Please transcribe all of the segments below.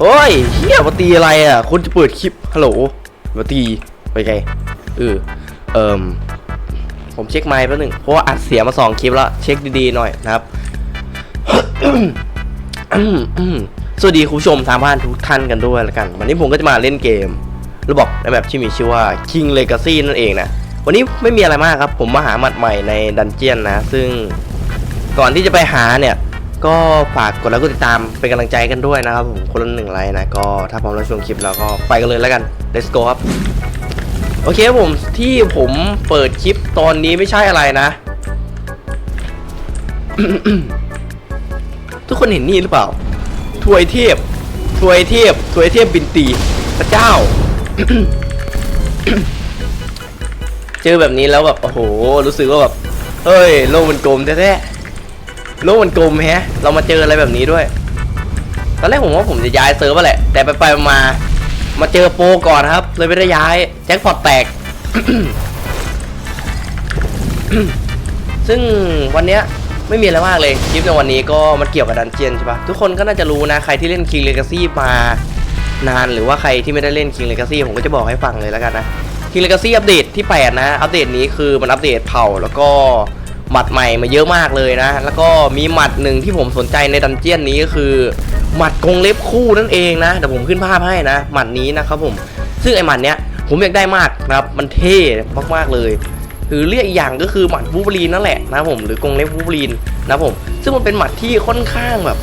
โอ้ยเฮียมาตีอะไรอะคนจะเปิดคลิปฮัลโหลมาตีไปไงเออเอิมผมเช็คไมค์แป๊บนึงเพราะว่าอัดเสียมาสองคลิปแล้วเช็คดีๆหน่อยนะครับ สวัสดีคุณผู้ชมทางบ้านทุกท่านกันด้วยล้วกัน วันนี้ผมก็จะมาเล่นเกมระบบในแบบที่มีชื่อว่า King Legacy นั่นเองนะ วันนี้ไม่มีอะไรมากครับ ผมมาหาหมัดใหม่ในดันเจียนนะ ซึ่งก่อนที่จะไปหาเนี่ย ก็ฝากกดไลค์กดติดตามเป็นกำลังใจกันด้วยนะครับผมคนละหนึ่งไลค์นะก็ถ้าพร้อมแล้วชมคลิปแล้วก็ไปกันเลยแล้วกัน let's go ครับ โอเคผมที่ผมเปิดคลิปตอนนี้ไม่ใช่อะไรนะ ทุกคนเห็นนี่หรือเปล่าถวยเทพถวยเทพถวยเทพบินตีพระเจ้า เจอแบบนี้แล้วแบบโอ้โห รู้สึกว่าแบบเฮ้ย โลกมันกลมแท้ๆ โลกมันกลมแฮะ เรามาเจออะไรแบบนี้ด้วย ตอนแรกผมว่าผมจะย้ายเซิร์ฟไปแหละ แต่ไปไปมา มาเจอโปรก่อนครับ เลยไม่ได้ย้าย แจ็คพอตแตก ซึ่งวันเนี้ยไม่มีอะไรมากเลย คลิปในวันนี้ก็มันเกี่ยวกับดันเจียนใช่ปะทุกคนก็น่าจะรู้นะ ใครที่เล่น King Legacy มานานหรือว่าใครที่ไม่ได้เล่น King Legacy ผมก็จะบอกให้ฟังเลยแล้วกันนะ King Legacy อัปเดตที่ 8 นะ อัปเดตนี้คือมันอัปเดตเผ่าแล้วก็ หมัดใหม่มาเยอะมากเลยนะ แล้วก็มีหมัดหนึ่งที่ผมสนใจในดันเจียนนี้ก็คือหมัดกงเล็บคู่นั่นเองนะเดี๋ยวผมขึ้นภาพให้นะ หมัดนี้นะครับผม ซึ่งไอหมัดเนี้ยผมอยากได้มากนะครับมันเท่มากๆเลยหรือเรียกอีกอย่างก็คือหมัดวูบลีนนั่นแหละนะผมหรือกงเล็บวูบลีนนะผม ซึ่งมันเป็นหมัดที่ค่อนข้างแบบ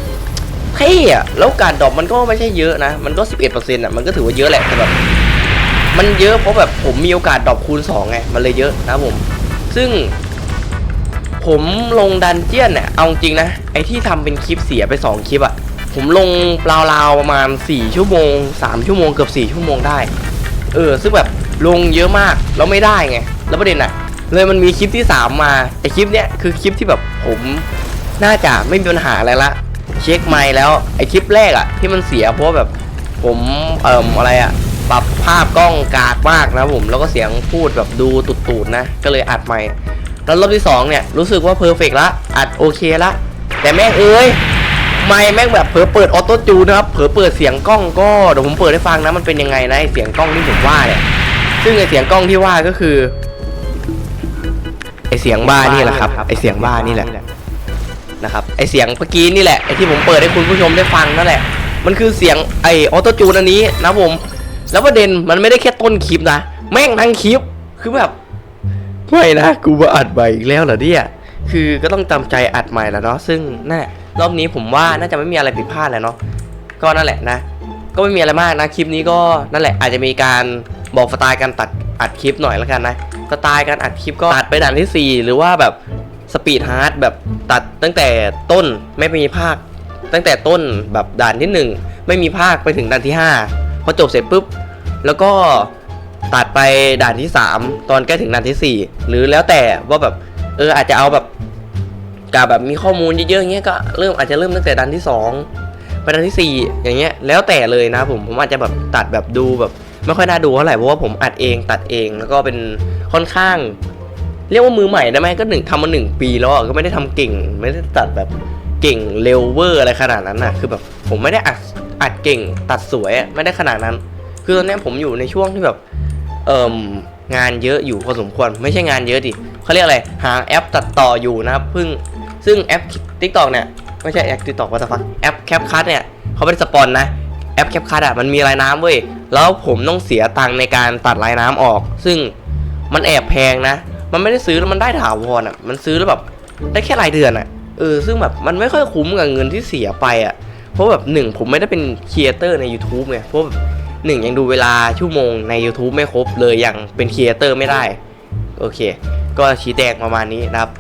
เท่อะแล้วการดรอปมันก็ไม่ใช่เยอะนะ มันก็ 11%อะมันก็ถือว่าเยอะแหละแต่แบบมันเยอะเพราะแบบผมมีโอกาสดรอปคูณ2ไงมันเลยเยอะนะผม ซึ่ง ผมลงดันเจียนเนี่ยเอาจริงนะ ไอที่ทำเป็นคลิปเสียไป 2 คลิปอะผมลงราวๆประมาณ 4 ชั่วโมง 3 ชั่วโมงเกือบ4ชั่วโมงได้ เออ ซึ่งแบบลงเยอะมาก แล้วไม่ได้ไง แล้วประเด็นอะเลยมันมีคลิปที่ 3 มาไอคลิปเนี้ยคือคลิปที่แบบผมน่าจะไม่มีปัญหาอะไรละ เช็คไมค์แล้วไอคลิปแรกอะที่มันเสียเพราะแบบผมเอ่มอะไรอะปรับภาพกล้องกากมากนะผมแล้วก็เสียงพูดแบบดูตุดๆนะ ก็เลยอัดใหม่ แล้วรอบที่2เนี่ยรู้สึกว่าเพอร์เฟกละอัดโอเคละแต่แม่งเอ้ยไม่แม่งแบบเผลอเปิดออโต้จูนะครับเผลอเปิดเสียงกล้องก็เดี๋ยวผมเปิดให้ฟังนะมันเป็นยังไงนะเสียงกล้องที่ผมว่าเนี่ยซึ่งไอเสียงกล้องที่ว่าก็คือไอเสียงบ้านี่แหละครับไอเสียงบ้านี่แหละนะครับไอเสียงเมื่อกี้นี่แหละไอที่ผมเปิดให้คุณผู้ชมได้ฟังนั่นแหละ มันคือเสียงไอออโต้จูนอันนี้นะผม แล้วประเด็นมันไม่ได้แค่ต้นคลิปนะ แม่งทั้งคลิปคือแบบ ไม่นะกูมาอัดใหม่อีกแล้วเหรอเนี่ยคือก็ต้องจำใจอัดใหม่แล้วเนาะซึ่งนั่นแหละรอบนี้ผมว่าน่าจะไม่มีอะไรผิดพลาดแล้วเนาะก็นั่นแหละนะ ก็ไม่มีอะไรมากนะคลิปนี้ก็นั่นแหละอาจจะมีการบอกสไตล์การตัดอัดคลิปหน่อยแล้วกันนะสไตล์การอัดคลิปก็ตัดไปด่านที่ 4 หรือว่าแบบสปีดฮาร์ดแบบตัดตั้งแต่ต้นไม่มีภาค ตั้งแต่ต้นแบบด่านที่ 1 ไม่มีภาคไปถึงด่านที่ 5 พอจบเสร็จปุ๊บ แล้วก็ ตัดไปด่านที่ 3 ตอนใกล้ถึงด่านที่ 4 หรือแล้วแต่ว่าแบบเอออาจจะเอาแบบกาแบบมีข้อมูลเยอะๆอย่างเงี้ยก็เริ่มอาจจะเริ่มตั้งแต่ด่านที่ 2 ไปด่านที่ 4 อย่างเงี้ยแล้วแต่เลยนะผมผมอาจจะแบบตัดแบบดูแบบไม่ค่อยน่าดูเท่าไหร่เพราะว่าผมอัดเองตัดเองแล้วก็เป็นค่อนข้าง เรียกว่ามือใหม่ได้ไหมก็หนึ่งทำมาหนึ่งปีแล้วก็ไม่ได้ทำเก่ง ไม่ได้ตัดแบบเก่งเร็วเวอร์อะไรขนาดนั้นนะคือแบบผมไม่ได้อัดอัดเก่งตัดสวยไม่ได้ขนาดนั้น คือตอนนี้ผมอยู่ในช่วงที่แบบ เอ่มงานเยอะอยู่พอสมควรไม่ใช่งานเยอะดิเขาเรียกอะไรหาแอปตัดต่ออยู่นะครับเพิ่งซึ่งแอป TikTok เนี่ยไม่ใช่แอป TikTok ว่าแต่ฟังแอปแคปคัทเนี่ยเขาไม่ได้สปอนนะแอปแคปคัทอะมันมีลายน้ำเว้ยแล้วผมต้องเสียตังค์ในการตัดลายน้ำออก ซึ่งมันแอบแพงนะ มันไม่ได้ซื้อแล้วมันได้ถาวรอะมันซื้อแล้วแบบได้แค่รายเดือนอะเออซึ่งแบบมันไม่ค่อยคุ้มกับเงินที่เสียไปอะเพราะแบบหนึ่งผมไม่ได้เป็นครีเอเตอร์ใน YouTube ไงเพราะแบบ หนึ่งยังดูเวลาชั่วโมงใน YouTube ไม่ครบเลยยังเป็นครีเอเตอร์ไม่ได้ โอเค ก็ชี้แจงประมาณนี้นะครับ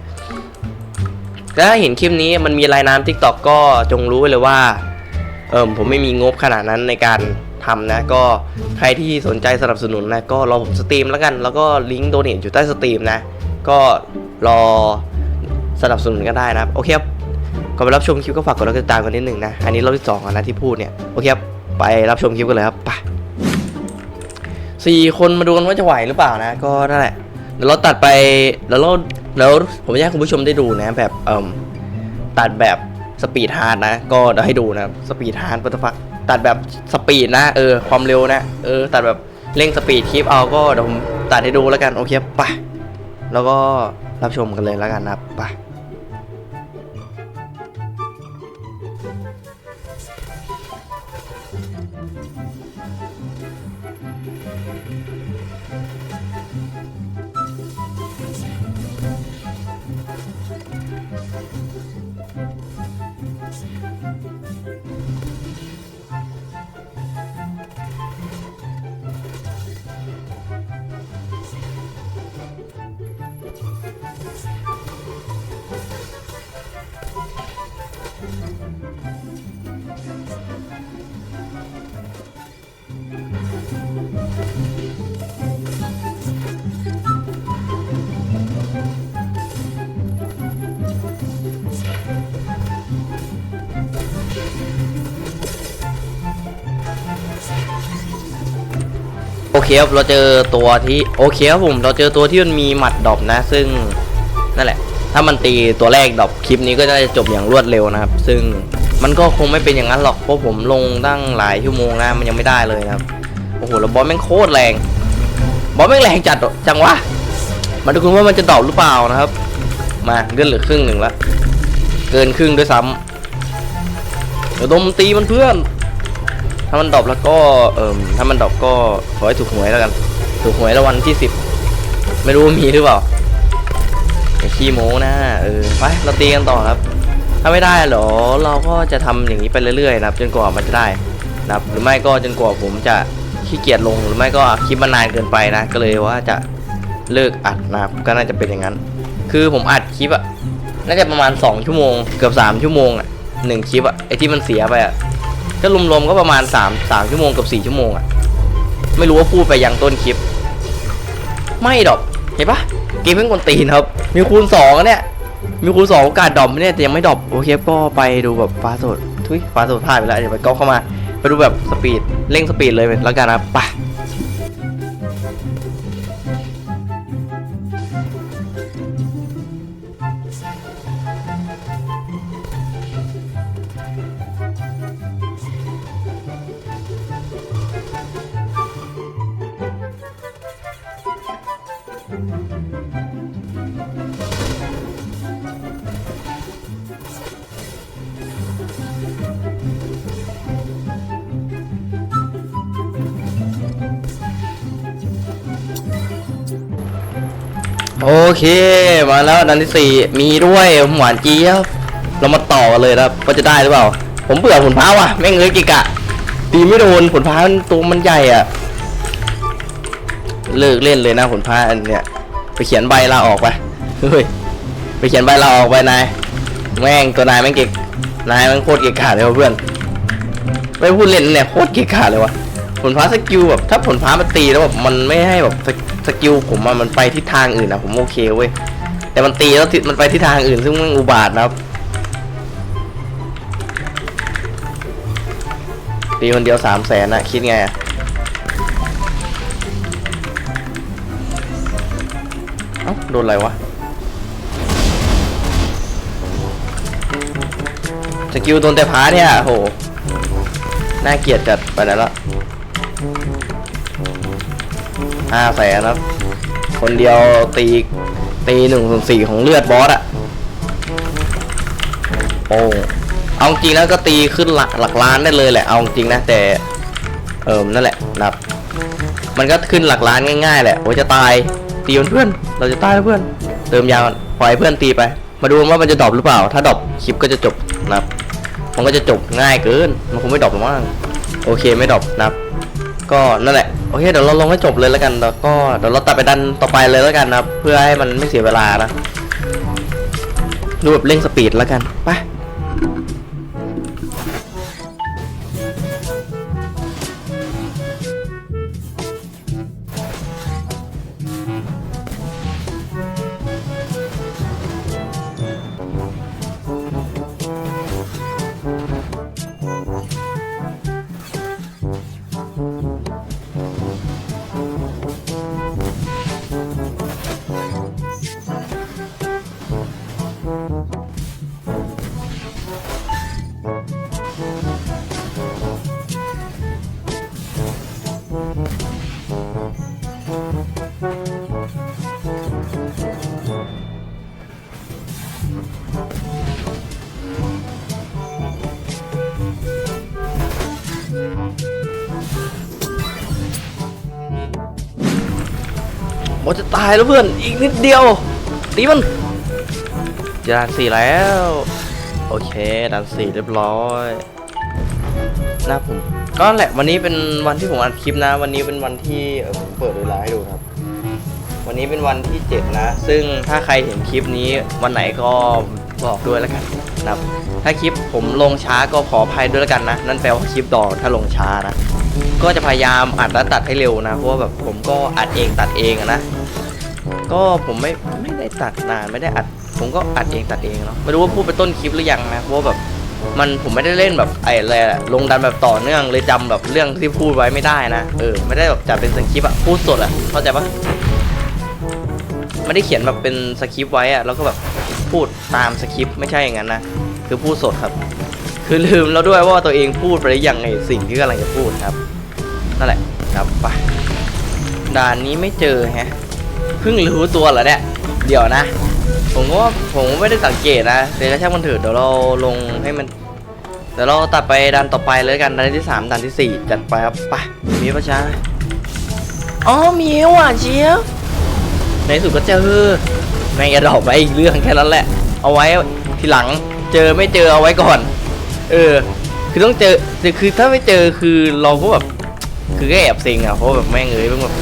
แล้วถ้าเห็นคลิปนี้มันมีรายน้ำ TikTok ก็จงรู้เลยว่า เอิมผมไม่มีงบขนาดนั้นในการทำนะ ก็ใครที่สนใจสนับสนุนนะก็รอผมสตรีมแล้วกัน แล้วก็ลิงก์โดเนทอยู่ใต้สตรีมนะ ก็รอสนับสนุนกันได้นะครับ โอเคครับก่อนไปรับชมคลิปก็ฝากกดไลค์กดติดตามกันนิดหนึ่งนะ อันนี้รอบที่สองแล้วนะที่พูดเนี่ย โอเคครับ ไปรับชมคลิปกันเลยครับไปสี่คนมาดูกันว่าจะไหวหรือเปล่านะ ก็นั่นแหละเดี๋ยวเราตัดไปแล้วเราแล้วผมจะให้คุณผู้ชมได้ดูนะแบบเอ่มตัดแบบสปีดฮาร์ดนะ ก็เดี๋ยวให้ดูนะสปีดฮาร์ดปัตฟักตัดแบบสปีดนะ เออ ความเร็วนะ เออ ตัดแบบเร่งสปีดคลิปเอาก็เดี๋ยวผมตัดให้ดูแล้วกัน โอเคไปแล้วก็รับชมกันเลยแล้วกันนะครับไป เคครับเราเจอตัวที่โอเคครับผมเราเจอตัวที่มันมีหมัดดอปนะ ซึ่งนั่นแหละ ถ้ามันตีตัวแรกดอปคลิปนี้ก็จะจบอย่างรวดเร็วนะครับ ซึ่งมันก็คงไม่เป็นอย่างนั้นหรอกเพราะผมลงตั้งหลายชั่วโมงนะมันยังไม่ได้เลยนะครับโอ้โหแล้วบอสแม่งโคตรแรงบอสแม่งแรงจัดจังวะมาดูกันว่ามันจะดอปหรือเปล่านะครับ มาเลื่อนเหลือครึ่งหนึ่งละเกินครึ่งด้วยซ้ำเดี๋ยวดมตีมันเพื่อน ถ้ามันดรอปแล้วก็เอ่มถ้ามันดรอปก็ขอให้ถูกหวยแล้วกัน ถูกหวยรางวัลที่สิบไม่รู้มีหรือเปล่าอย่าขี้โม้นะเออไปเราตีกันต่อครับ ถ้าไม่ได้เหรอเราก็จะทำอย่างนี้ไปเรื่อยๆนะครับ จนกว่ามันจะได้นะครับ หรือไม่ก็จนกว่าผมจะขี้เกียจลงหรือไม่ก็คลิปมันนานเกินไปนะ ก็เลยว่าจะเลิกอัดนะครับ ก็น่าจะเป็นอย่างนั้น คือผมอัดคลิปอะน่าจะประมาณ 2 ชั่วโมง เกือบ 3 ชั่วโมงอะหนึ่งคลิปอะไอที่มันเสียไปอะ ก็รวมๆก็ประมาณ3 3ชั่วโมงกับ4ชั่วโมงอะไม่รู้ว่าพูดไปยังต้นคลิป ไม่ดอกเห็นปะเกมเพิ่งคนตีนครับ มีคูณ2องเนี่ยมีคูณ2โอกาสดรอปไหมเนี่ยแต่ยังไม่ดรอปโอเคก็ไปดูแบบฟ้าสดทุยฟ้าสดพลาดไปแล้วเดี๋ยวไปก๊อปเข้ามา ไปดูแบบสปีดเร่งสปีดเลยแล้วกันนะไป เค มาแล้วดันที่สี่มีด้วยหวานเจี๊ยบเรามาต่อกันเลยนะครับว่าจะได้หรือเปล่า ผมเบื่อผลพ้าว่ะแม่งเลยกิกะตีไม่โดนผลพ้าตัวมันใหญ่อะเลิกเล่นเลยนะผลพ้าอันเนี้ยไปเขียนใบลาออกไปเฮ้ยไปเขียนใบลาออกไปนายแม่งตัวนายแม่งเก่งนายแม่งโคตรเก่งขาดเลยวะเพื่อนไม่พูดเล่นเนี่ยโคตรเก่งขาดเลยวะ ผลพ้าสกิลแบบถ้าผลพ้ามันตีแล้วแบบมันไม่ให้แบบสกิลผมอะมันไปทิศทางอื่นนะผมโอเคเว้ยแต่มันตีแล้วมันไปทิศทางอื่นซึ่งมันอุบาทนะครับตีคนเดียวสามแสนนะคิดไงอะเอ้าโดนอะไรวะสกิลโดนแต่พาเนี่ยโหน่าเกลียดจัดไปไหนละ ห้าแสนครับ คนเดียวตีตีหนึ่งส่วนสี่ของเลือดบอสอะโอ้เอาจริงแล้วก็ตีขึ้นหลักหลักล้านได้เลยแหละ เอาจริงนะแต่ เอิมนั่นแหละนะครับ มันก็ขึ้นหลักล้านง่ายๆแหละโอ้จะตายตีเพื่อน เราจะตายแล้วเพื่อน เติมยาก่อนปล่อยเพื่อนตีไป มาดูว่ามันจะดรอปหรือเปล่า ถ้าดรอปคลิปก็จะจบนะครับมันก็จะจบง่ายเกิน มันคงไม่ดรอปหรอกมั้งโอเคไม่ดรอปนะครับ ก็นั่นแหละโอเคเดี๋ยวเราลงให้จบเลยแล้วกันแล้วก็เดี๋ยวเราตัดไปดันต่อไปเลยแล้วกันนะเพื่อให้มันไม่เสียเวลานะดูแบบเร่งสปีดแล้วกันไป อ้จะตายแล้วเพื่อน อีกนิดเดียว ตีมันจะด่านสี่แล้ว โอเคด่านสี่เรียบร้อยนะผม ก็แหละวันนี้เป็นวันที่ผมอัดคลิปนะ วันนี้เป็นวันที่ผมเปิดเวลาให้ดูครับ วันนี้เป็นวันที่เจ็ดนะ ซึ่งถ้าใครเห็นคลิปนี้วันไหนก็บอกด้วยแล้วกันนะครับ ถ้าคลิปผมลงช้าก็ขออภัยด้วยแล้วกันนะ นั่นแปลว่าคลิปดอกถ้าลงช้านะ ก็จะพยายามอัดและตัดให้เร็วนะ เพราะว่าแบบผมก็อัดเองตัดเองนะ ก็ผมไม่ไม่ได้ตัดนานไม่ได้อัด ผมก็อัดเองตัดเองเนาะไม่รู้ว่าพูดไปต้นคลิปหรือยังนะเพราะว่าแบบมันผมไม่ได้เล่นแบบไอ้อะไรอะลงดันแบบต่อเนื่องเลยจำแบบเรื่องที่พูดไว้ไม่ได้นะเออไม่ได้แบบจัดเป็นสคริปต์อะพูดสดอะเข้าใจปะไม่ได้เขียนแบบเป็นสคริปต์ไว้อะแล้วก็แบบพูดตามสคริปต์ไม่ใช่อย่างนั้นนะคือพูดสดครับ คือลืมแล้วด้วยว่าตัวเองพูดไปหรือยังไงสิ่งที่กำลังจะพูดครับนั่นแหละครับไปด่านนี้ไม่เจอแฮะ เพิ่งรู้ตัวเหรอเนี่ย เดี๋ยวนะ ผมก็ว่าผมก็ไม่ได้สังเกตนะ เดี๋ยวช่างมันเถอะเดี๋ยวเราลงให้มัน เดี๋ยวเราตัดไปดันต่อไปเลยกันดันที่สามดันที่สี่จัดไปครับไปมีประชาอ๋อมีว่ะเชียวในสุดก็เจอแม่งจะดอกไปอีกเรื่องแค่นั้นแหละ เอาไว้ทีหลังเจอไม่เจอเอาไว้ก่อน เออ คือต้องเจอคือถ้าไม่เจอคือเราก็แบบคือก็แอบเซ็งอะเพราะแบบแม่งเอ้ยมันแบบ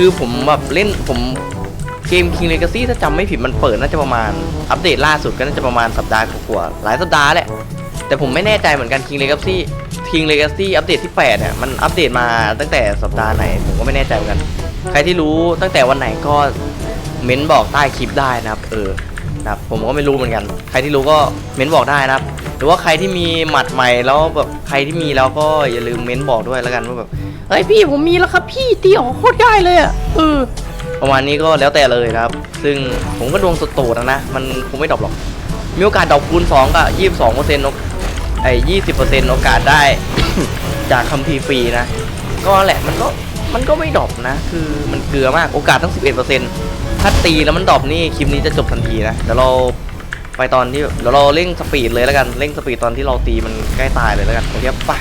คือผมแบบเล่นผมเกม King Legacy ถ้าจำไม่ผิดมันเปิดน่าจะประมาณอัปเดตล่าสุดก็น่าจะประมาณสัปดาห์กว่าหลายสัปดาห์แหละ แต่ผมไม่แน่ใจเหมือนกัน King Legacy King Legacy อัปเดตที่8เนี่ยมันอัปเดตมาตั้งแต่สัปดาห์ไหน ผมก็ไม่แน่ใจเหมือนกัน ใครที่รู้ตั้งแต่วันไหนก็เม้นบอกใต้คลิปได้นะครับ เออนะครับผมก็ไม่รู้เหมือนกัน ใครที่รู้ก็เม้นบอกได้นะครับ หรือว่าใครที่มีหมัดใหม่แล้วแบบใครที่มีแล้วก็อย่าลืมเม้นบอกด้วยแล้วกันว่าแบบ เฮ้ยพี่ผมมีแล้วครับพี่ตีออกโคตรง่ายเลยอะเออประมาณนี้ก็แล้วแต่เลยนะครับ ซึ่งผมก็ดวงสุดโต่งนะ มันคงไม่ดรอปหรอก มีโอกาสดรอปคูณ2กับ22เปอร์เซ็นต์ไอ้ยี่สิบเปอร์เซ็นต์โอกาสได้ จากคัมภีร์ฟรีนะ ก็แหละมันก็มันก็ไม่ดรอปนะ คือมันเกลือมากโอกาสทั้ง 11เปอร์เซ็นต์ถ้าตีแล้วมันดรอปนี่คลิปนี้จะจบทันทีนะเดี๋ยวเราไปตอนที่เดี๋ยวเราเร่งสปีดเลยแล้วกันเร่งสปีดตอนที่เราตีมันใกล้ตายเลยแล้วกันโอเคปะ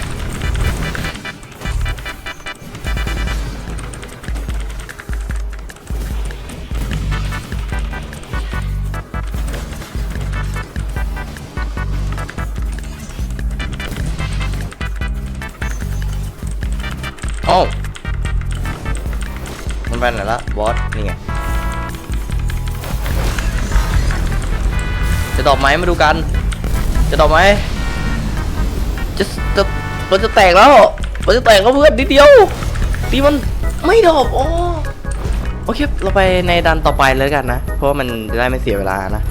อปไหมมาดูกัน จะดอปไหมจะจะมันจะแตกแล้วมันจะแตกแล้วเพื่อนนิดเดียวตีมันไม่ดอปโอ้โอเคเราไปในดันต่อไปเลยกันนะ เพราะว่ามันจะได้ไม่เสียเวลานะ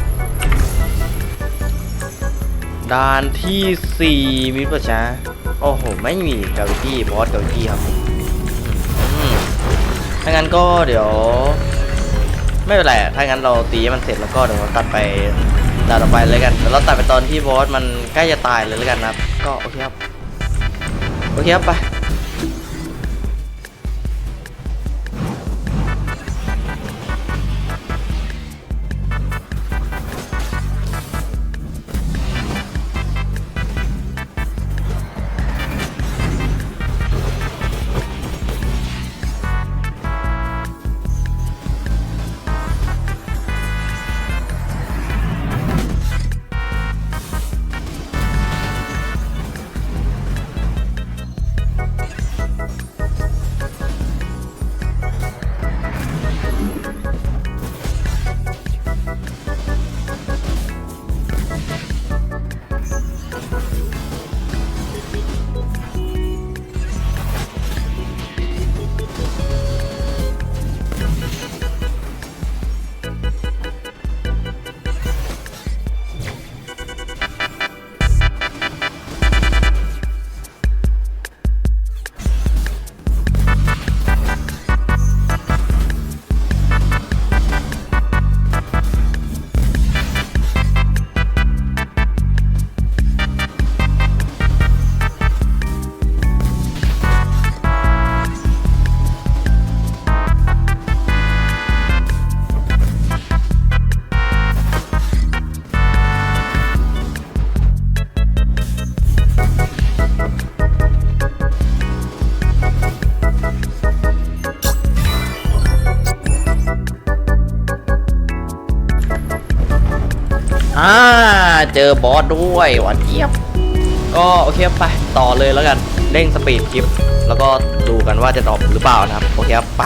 ด่านที่สี่มีประชาโอ้โห ไม่มีกาวิตี้บอสกาวิตี้ครับถ้างั้นก็เดี๋ยว ไม่เป็นไรถ้างั้นเราตีให้มันเสร็จแล้วก็เดี๋ยวเราตัดไป ด่านต่อไปเลยกันเดี๋ยวเราตัดไปตอนที่บอสมันใกล้จะตายเลยแล้วกันนะครับ ก็โอเคครับ โอเคครับไป เจอบอสด้วยหวานเจี๊ยบ ก็โอเคไปต่อเลยแล้วกันเร่งสปีดคลิป แล้วก็ดูกันว่าจะดรอปหรือเปล่านะครับโอเคครับไป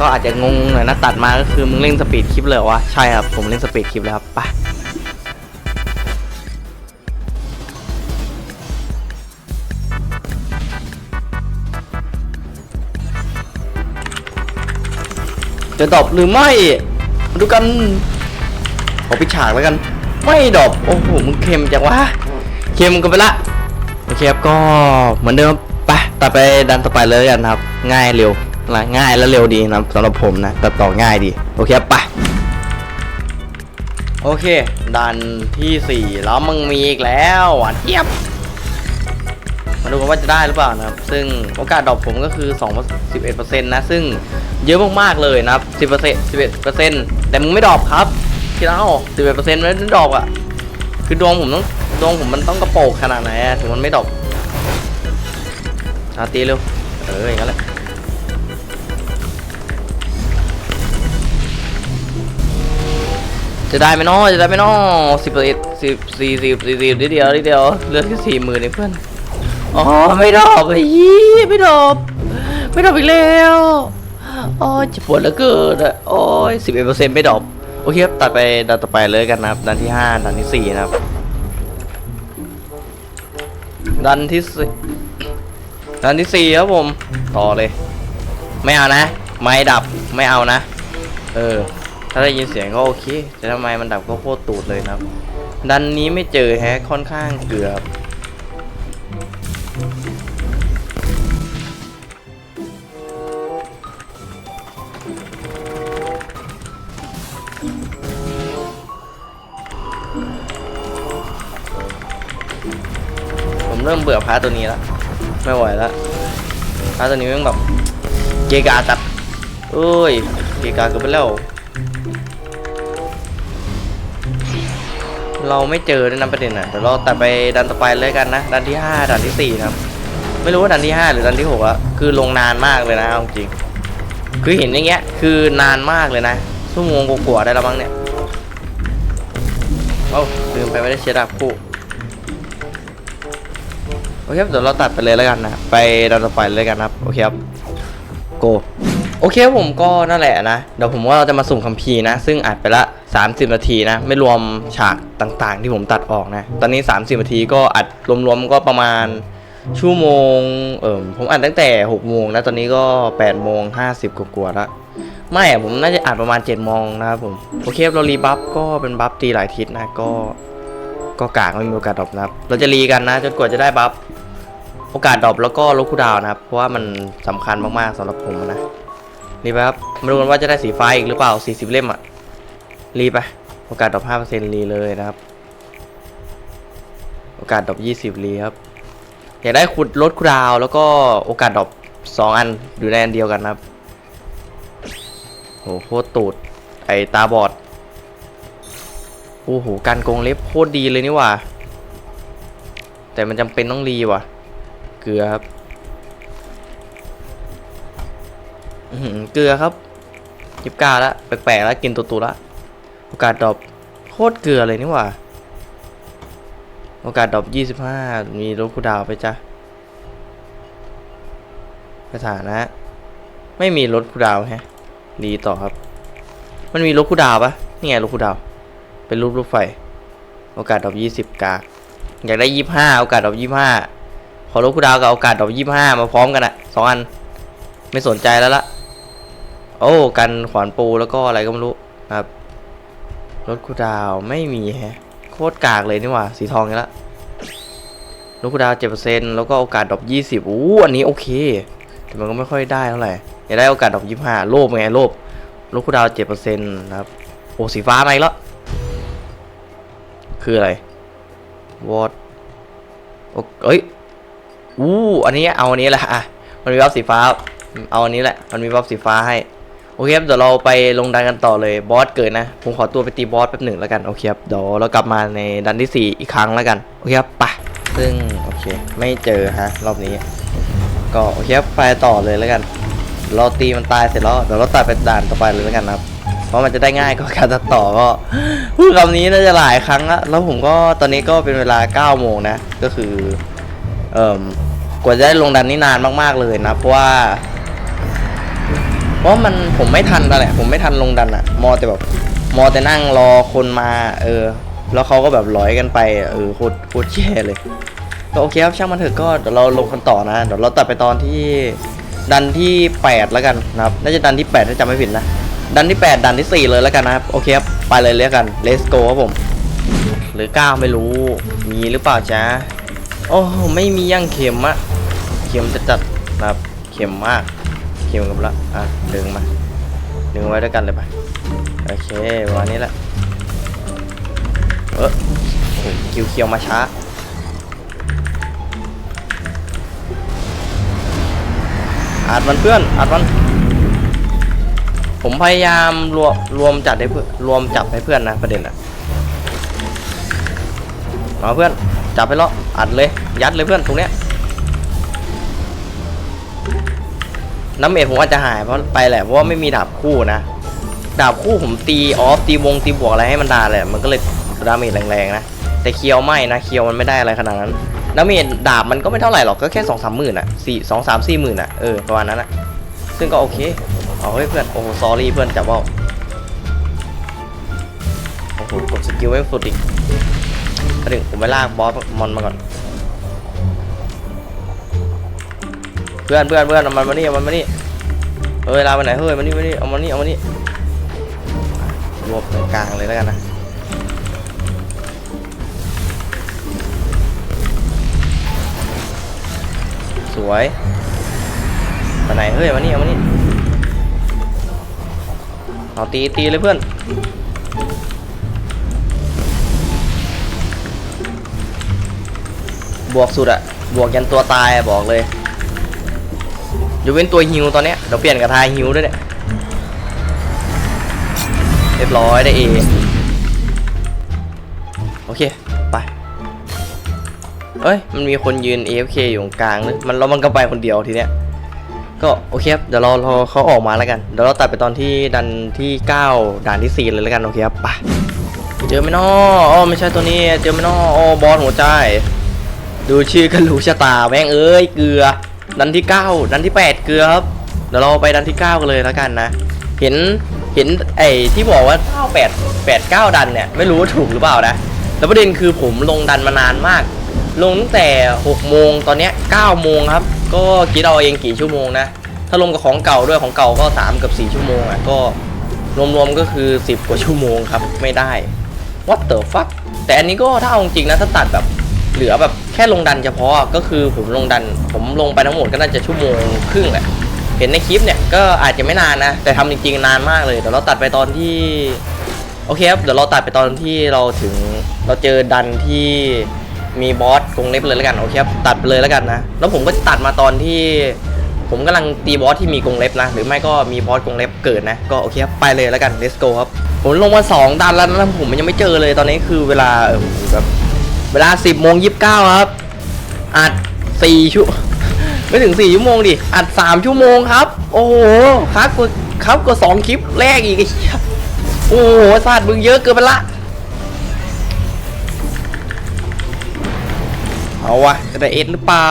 ก็อาจจะงงหน่อยนะตัดมาก็คือมึงเร่งสปีดคลิปเลยวะใช่ครับผมเร่งสปีดคลิปแล้วครับไปจะดรอปหรือไม่ ดูกัน อปิดฉากแล้วกัน ไม่ดอปโอ้โหมึงเค็มจังวะเค็มกันไปละโอเคครับก็เหมือนเดิมไปตัดไปดันต่อไปเลยกันครับ ง่ายเร็วนะง่ายและเร็วดีนะสำหรับผมนะตัดต่อง่ายดีโอเคครับไปโอเคดันที่สี่แล้วมึงมีอีกแล้วหวานเจี๊ยบมาดูกันว่าจะได้หรือเปล่านะครับ ซึ่งโอกาสดรอปผมก็คือ 2 11%นะ ซึ่งเยอะมากๆเลยนะครับ 10% 11%แต่มึงไม่ดรอปครับ ที่เอ็ดเปอรา11%ไม่ได้ดรอปอะ คือดวงผมต้องดวงผมมันต้องกระโปงขนาดไหนอะถึงมันไม่ดรอปอาตีเร็ว เอออย่างนั้นแหละจะได้ไหมน้อจะได้ไหมน้อสิบเอ็ดสิบสี่สิบสี่สิบนิดเดียวนิดเดียวเหลือแค่สี่หมื่นเองเพื่อน อ๋อ ไม่ดรอปไอ้ยี่ไม่ดรอปไม่ดรอปอีกแล้วโอ้ยจะปวดเหลือเกินอะโอ้ยสิบเอ็ดเปอร์เซ็นต์ไม่ดรอป โอเคครับตัดไปดันต่อไปเลยกันนะครับดันที่ห้าดันที่สี่นะครับ ดันที่สี่ดันที่สี่ครับผม ต่อเลย ไม่เอานะ ไม้ดับไม่เอานะ เออ ถ้าได้ยินเสียงก็โอเคแต่ทำไมมันดับก็โคตรตูดเลยนะครับ ดันนี้ไม่เจอแฮะค่อนข้างเกือบ ผมเริ่มเบื่อพาร์ทตัวนี้แล้วไม่ไหวแล้วพาร์ทตัวนี้มันแบบเกกาจัดเอ้ยเกกาเกินไปแล้ว เราไม่เจอด้วยนะประเด็นอะเดี๋ยวเราตัดไปดันต่อไปเลยกันนะดันที่ 5ดันที่4นะครับ ไม่รู้ว่าดันที่ 5 หรือดันที่6อะคือลงนานมากเลยนะเอาจริงคือเห็นอย่างเงี้ยคือนานมากเลยนะชั่วโมงกว่าได้แล้วมั้งเนี่ย เอ้าลืมไปไม่ได้เช็ดอัพคู่ เคครับเดี๋ยวเราตัดไปเลยแล้วกันนะไปดันต่อไปเลยกันนะครับโอเคครับโกโอเคผมก็นั่นแหละนะเดี๋ยวผมว่าเราจะมาสุ่มคัมภีร์นะ ซึ่งอัดไปละ 30 นาทีนะ ไม่รวมฉากต่างๆ ที่ผมตัดออกนะ ตอนนี้ 30 นาทีก็อัดรวมๆก็ประมาณชั่วโมงเออผมอัดตั้งแต่6โมงนะตอนนี้ก็8โมง50กว่าๆละไม่ผมน่าจะอัดประมาณ7โมงนะครับผมโอเคครับเรารีบัฟก็เป็นบัฟตีหลายทิศนะก็ก็กากไม่มีโอกาสดรอปนะครับ เราจะรีกันนะจนกว่าจะได้บัฟ โอกาสดรอปแล้วก็ลดคูดาวนะครับ เพราะว่ามันสำคัญมากๆสำหรับผมนะ รีไปครับมาดูกันว่าจะได้สีฟ้าอีกหรือเปล่า 40 เล่มอะรีไป โอกาสดรอป5%รีเลยนะครับ โอกาสดรอป20 รีครับ อยากได้ขุดลดคูดาวแล้วก็โอกาสดรอป2 อันอยู่ในอันเดียวกันนะครับโหโคตรตูด ไอตาบอด โอ้โห การโกงเล็บโคตรดีเลยนี่ว่าแต่มันจำเป็นต้องรีว่ะ เกลือครับเกลือครับยิบกาละแปลกๆแล้วกินตัวๆละโอกาสดรอปโคตรเกลือเลยนี่หว่า โอกาสดรอปยี่สิบห้ามีลดคูดาวไปจ้ะสถานะ ไม่มีลดคูดาวแฮะ ดีต่อครับ มันมีลดคูดาวปะนี่ไงลดคูดาว เป็นรูปรูปไฟ โอกาสดรอปยี่สิบกาอยากได้ยี่ห้าโอกาสดรอปยี่ห้า ขอลดคูดาวกับโอกาสดอปยี่ห้ามาพร้อมกันอะสองอัน ไม่สนใจแล้วละโอ้กันขวานปูแล้วก็อะไรก็ไม่รู้ครับลดคูดาวไม่มีฮะโคตรกากเลยนี่หว่าสีทองนี่ละลดคูดาวเจ็ดเปอร์เซ็นต์แล้วก็โอกาสดอปยี่สิบอู้อันนี้โอเค แต่มันก็ไม่ค่อยได้เท่าไหร่อยากได้โอกาสดอปยี่ห้าโลภไงโลภลดคูดาวเจ็ดเปอร์เซ็นต์นะครับโอ้สีฟ้ามาอีกแล้วคืออะไรวอดเอ้ย อู้อันนี้เอาอันนี้แหละอะมันมีบัฟสีฟ้า เอาอันนี้แหละ มันมีบัฟสีฟ้าให้ โอเคครับ เดี๋ยวเราไปลงดันกันต่อเลย บอสเกิดนะ ผมขอตัวไปตีบอสแป๊บหนึ่งแล้วกัน โอเคครับ เดี๋ยวเรากลับมาในดันที่ 4 อีกครั้งแล้วกัน โอเคครับไปซึ่ง โอเค ไม่เจอฮะ รอบนี้ ก็โอเคครับ ไปต่อเลยแล้วกัน เราตีมันตายเสร็จแล้ว เดี๋ยวเราตัดไปด่านต่อไปเลยแล้วกันนะครับ เพราะมันจะได้ง่ายก็การตัดต่อก็พูดคำนี้น่าจะหลายครั้งละแล้วผมก็ตอนนี้ก็เป็นเวลา9โมงนะ ก็คือ เอ่อกว่าจะได้ลงดันนี่นานมาก ๆเลยนะเพราะว่าเพราะมันผมไม่ทันนั่นแหละผมไม่ทันลงดันอะมอแต่แบบมอแต่นั่งรอคนมา เออ แล้วเขาก็แบบร้อยกันไปเออโคตรโคตรแย่เลย ก็โอเคครับช่างมันเถอะก็เดี๋ยวเราลงกันต่อนะเดี๋ยวเราตัดไปตอนที่ดันที่ 8 แล้วกันนะครับน่าจะดันที่8ถ้าจำไม่ผิดนะดันที่ 8 ดันที่ 4 เลยแล้วกันนะครับโอเคครับไปเลยเลยกัน let's go ครับผมหรือ 9 ไม่รู้มีหรือเปล่าจ๊ะ โอ้ไม่มีย่างเข็มอะเข็มจะจัดนะครับเข็มมากเข็มกับละอะดึงมาดึงไว้ด้วยกันเลยไปโอเคประมาณนี้แหละเออโอ้คิวเคียวมาช้าอัดมันเพื่อนอัดมันผมพยายามรวมรวมจัดให้เพื่อนรวมจับให้เพื่อนนะประเด็นอะมาเพื่อน จับไปแล้วอัดเลย ยัดเลยเพื่อนตรงเนี้ยน้ำเมจผมอาจจะหายเพราะไปแหละเพราะว่าไม่มีดาบคู่นะดาบคู่ผมตีออฟตีวงตีบวกอะไรให้มันดาเลยมันก็เลยดาเมจแรงๆนะแต่เคียวไม่นะเคียวมันไม่ได้อะไรขนาดนั้นดาเมจดาบมันก็ไม่เท่าไหร่หรอกก็แค่สองสามหมื่นอะสี่สองสามสี่หมื่นอะเออประมาณนั้นอะซึ่งก็โอเคเอาเฮ้ยเพื่อนโอ้โหซอรี่เพื่อนจับว่าโอ้โหกดสกิลไว้สุดอีก กระดึงผมไปลากบอสมอนมาก่อน เพื่อนเพื่อนเพื่อนเอามันมานี่เอามันมานี่เฮ้ยลาไปไหนเฮ้ยมานี่มานี่เอามานี่เอามานี่รวบตรงกลางเลยแล้วกันนะสวยไปไหนเฮ้ยมานี่เอามานี่เอาตีตีเลยเพื่อน บวกสุดอะบวกยันตัวตายอะบอกเลยอยกเว้นตัวฮิวตอนเนี้ยเดี๋ยวเปลี่ยนกระทายฮิวด้วยเนี่ยเรียบร้อยได้เอโอเคไปเอ้ยมันมีคนยืน AFK อยู่กลางเลยมันแล้วมันก็ไปคนเดียวทีเนี้ยก็โอเคครับเดี๋ยวเรารอเขาออกมาแล้วกันเดี๋ยวเราตัดไปตอนที่ดันที่ 9 ด่านที่4เลยแล้วกันโอเคครับไปเจอไหมน้ออ๋อไม่ใช่ตัวนี้เจอไหมน้ออ๋อบอสหัวใจ ดูชื่อกันรู้ชะตาแม่งเอ้ยเกลือดันที่ 9 ดันที่ 8 เกลือครับเดี๋ยวเราไปดันที่ 9 กันเลยแล้วกันนะ เห็นเห็นไอ้ที่บอกว่า9 8 8 9 ดันเนี่ยไม่รู้ว่าถูกหรือเปล่านะแล้วประเด็นคือผมลงดันมานานมาก ลงตั้งแต่6โมงตอนเนี้ย9โมงครับ ก็คิดเอาเองกี่ชั่วโมงนะถ้าลงกับของเก่าด้วยของเก่าก็3กับ4ชั่วโมงอะก็รวมๆก็คือ 10 กว่าชั่วโมงครับไม่ได้ what the fuck แต่อันนี้ก็ถ้าเอาจริงนะถ้าตัดแบบ เหลือแบบแค่ลงดันเฉพาะก็คือผมลงดัน ผมลงไปทั้งหมดก็น่าจะชั่วโมงครึ่งแหละเห็นในคลิปเนี่ยก็อาจจะไม่นานนะ แต่ทำจริงๆนานมากเลยเดี๋ยวเราตัดไปตอนที่โอเคครับเดี๋ยวเราตัดไปตอนที่เราถึงเราเจอดันที่มีบอสกรงเล็บเลยแล้วกันโอเคครับตัดไปเลยแล้วกันนะแล้วผมก็จะตัดมาตอนที่ผมกำลังตีบอสที่มีกรงเล็บนะ หรือไม่ก็มีบอสกรงเล็บเกิดนะ ก็โอเคครับไปเลยแล้วกัน let's go ครับ ผมลงมาสองดันแล้วนะผมยังไม่เจอเลยตอนนี้คือเวลาแบบ เวลา 10โมง29 ครับ อัด4ชั่วไม่ถึง 4 ชั่วโมงดิ อัด 3 ชั่วโมงครับ โอ้โหครับกว่าครับกว่า2คลิปแรกอีกโอ้โหศาสตร์มึงเยอะเกินไปละ เอาวะจะได้เอ็ดหรือเปล่า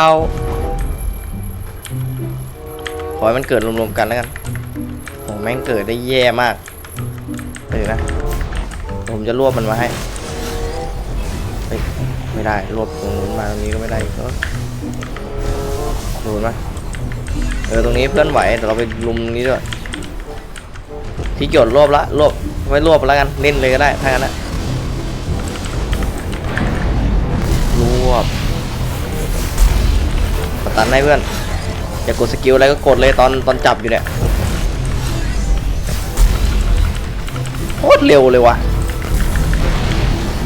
ขอให้มันเกิดรวมๆกันแล้วกันโอ้แม่งเกิดได้แย่มากเดี๋ยนะ ผมจะรวบมันมาให้ เฮ้ยไม่ได้รวบตรงนู้นมาตรงนี้ก็ไม่ได้ก็ดูนะเออตรงนี้เพื่อนไหวเดี๋ยวเราไปลุมนี้ด้วยที่หยดรวบละรวบไว้รวบแล้วกันเล่นเลยก็ได้ถ้างั้นนะรวบกดตันให้เพื่อนอย่ากดสกิลอะไรก็กดเลยตอนตอนจับอยู่เนี่ยโคตรเร็วเลยว่ะ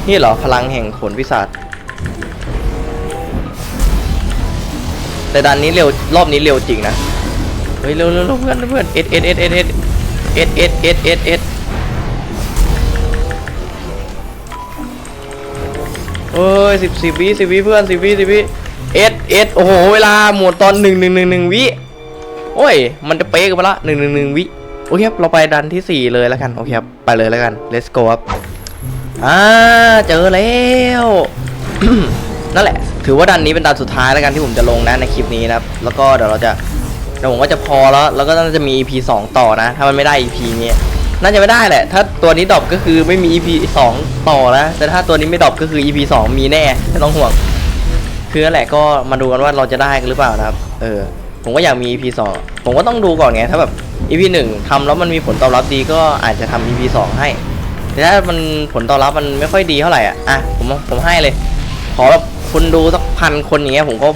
นี่เหรอพลังแห่งขนพิศาจแต่ดันนี้เร็วรอบนี้เร็วจริงนะเฮ้ยเร็วเร็วเพื่อนเพื่อนเอ็ดเอ็ดเอ็ดเอ็ดเอ็ดเอ็ดเอ็ดเอ็ดเอ็ดเอ็ดเอ้ยสิบสิบวิสิบวิเพื่อนสิบวิสิบวิเอ็ดเอ็ดโอ้โหเวลาหมดตอนหนึ่งหนึ่งหนึ่งหนึ่งวิโอ้ย มันจะเป๊ะกันไปละหนึ่งหนึ่งหนึ่งวิโอเคครับเราไปดันที่4เลยแล้วกันโอเคครับไปเลยแล้วกัน let's go ครับ อ่าเจอแล้ว นั่นแหละ ถือว่าดันนี้เป็นดันสุดท้ายแล้วกันที่ผมจะลงนะในคลิปนี้นะครับ แล้วก็เดี๋ยวเราจะเดี๋ยวผมก็จะพอแล้วแล้วก็น่าจะมี EP 2 ต่อนะ ถ้ามันไม่ได้ EP นี้น่าจะไม่ได้แหละ ถ้าตัวนี้ดรอปก็คือไม่มี EP 2 ต่อนะแต่ถ้าตัวนี้ไม่ดรอปก็คือ EP 2 มีแน่ไม่ต้องห่วง คือนั่นแหละก็มาดูกันว่าเราจะได้กันหรือเปล่านะครับ เออ ผมก็อยากมี EP 2 ผมก็ต้องดูก่อนไง ถ้าแบบ EP 1ทำแล้วมันมีผลตอบรับดีก็อาจจะทำ EP 2 ให้ แต่ถ้ามันผลตอบรับมันไม่ค่อยดีเท่าไหร่อะอะผมผมให้เลย ขอแบบคนดูสักพันคนอย่างเงี้ยผมก็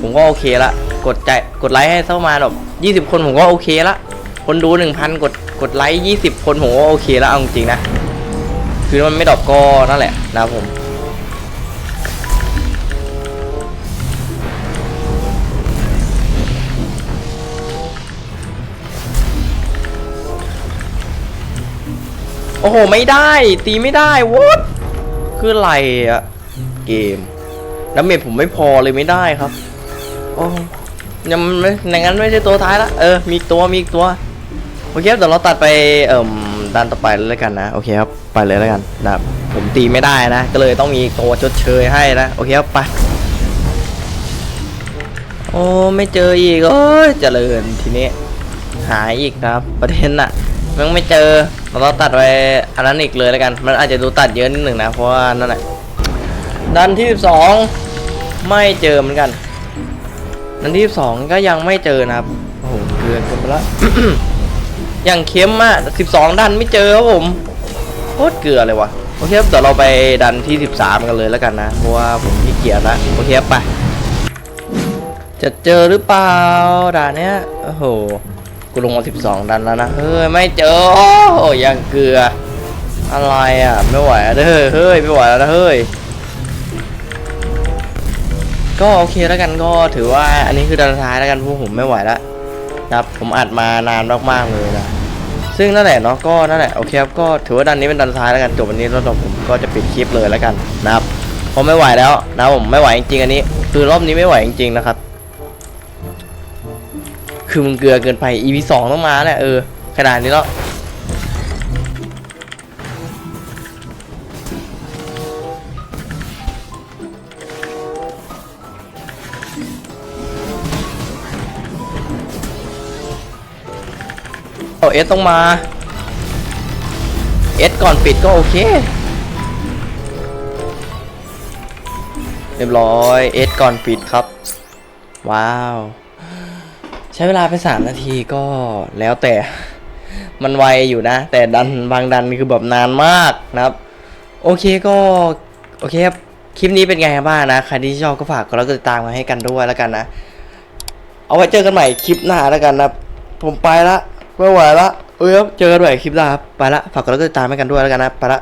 ผมก็โอเคละกดใจกดไลค์ให้สักประมาณแบบยี่สิบคนผมก็โอเคละคนดูหนึ่งพันกดกดไลค์ยี่สิบคนผมก็โอเคละเอาจริงๆนะ คือมันไม่ดรอปก็นั่นแหละนะผม โอ้โห ไม่ได้ ตีไม่ได้วอดคืออะไรอะเกมแล้วเมจผมไม่พอเลยไม่ได้ครับ โอ้ยังไม่อย่างนั้นไม่ใช่ตัวท้ายละ เออ มีอีกตัว มีอีกตัว โอเคครับเดี๋ยวเราตัดไป เอ่มด้านต่อไปเลยแล้วกันนะ โอเคครับ ไปเลยแล้วกันนะผมตีไม่ได้นะ ก็เลยต้องมีตัวชดเชยให้นะ โอเคครับ ไป โอ้ ไม่เจออีก โอ้ยเจริญทีนี้ หายอีกครับ ประเด็นน่ะมันไม่เจอ เราต้องตัดไปอันนั้นอีกเลยแล้วกัน มันอาจจะดูตัดเยอะนิดหนึ่งนะ เพราะว่านั่นแหละดันที่12ไม่เจอเหมือนกันดันที่12ก็ยังไม่เจอนะครับโอ้โหเกลือเกินไปละอย่างเค็มอะ12ดันไม่เจอครับผมโคตรเกลือเลยวะโอเคครับเดี๋ยวเราไปดันที่ 13 กันเลยแล้วกันนะ เพราะว่าผมขี้เกียจละโอเคไปจะเจอหรือเปล่าด่านเนี้ยโอ้โห กูลงมา 12 ดันแล้วนะ เฮ้ย ไม่เจอโอ้ยังเกลือ อะไรอะ ไม่ไหวแล้วเด้อเฮ้ย ไม่ไหวแล้วนะเฮ้ย ก็โอเคแล้วกันก็ถือว่าอันนี้คือดันท้ายแล้วกันพราะผมไม่ไหวแล้วนะครับผมอัดมานานมากๆเลยนะซึ่งนั่นแหละเนาะก็นั่นแหละโอเคครับก็ถือว่าดันนี้เป็นดันท้ายแล้วกันจบวันนี้แล้วผมก็จะปิดคลิปเลยแล้วกันนะครับเพราะไม่ไหวแล้วนะผมไม่ไหวจริงๆอันนี้ คือรอบนี้ไม่ไหวจริงๆนะครับ คือมึงเกลือเกินไป EP สองต้องมาแหละเออขนาดนี้แล้วเอาเอสต้องมาเอสก่อนปิดก็โอเค เรียบร้อยเอสก่อนปิดครับ ว้าว ใช้เวลาไปสามนาทีก็แล้วแต่มันไวอยู่นะ แต่ดันบางดันคือแบบนานมากนะครับ โอเคก็โอเคครับคลิปนี้เป็นไงบ้างนะใครที่ชอบก็ฝากกดไลค์กดติดตามมาให้กันด้วยแล้วกันนะ เอาไว้เจอกันใหม่คลิปหน้าแล้วกันนะผมไปละไม่ไหวละเอ้ยเจอกันใหม่คลิปหน้าครับไปละฝากกดไลค์กดติดตามให้กันด้วยแล้วกันนะไปละ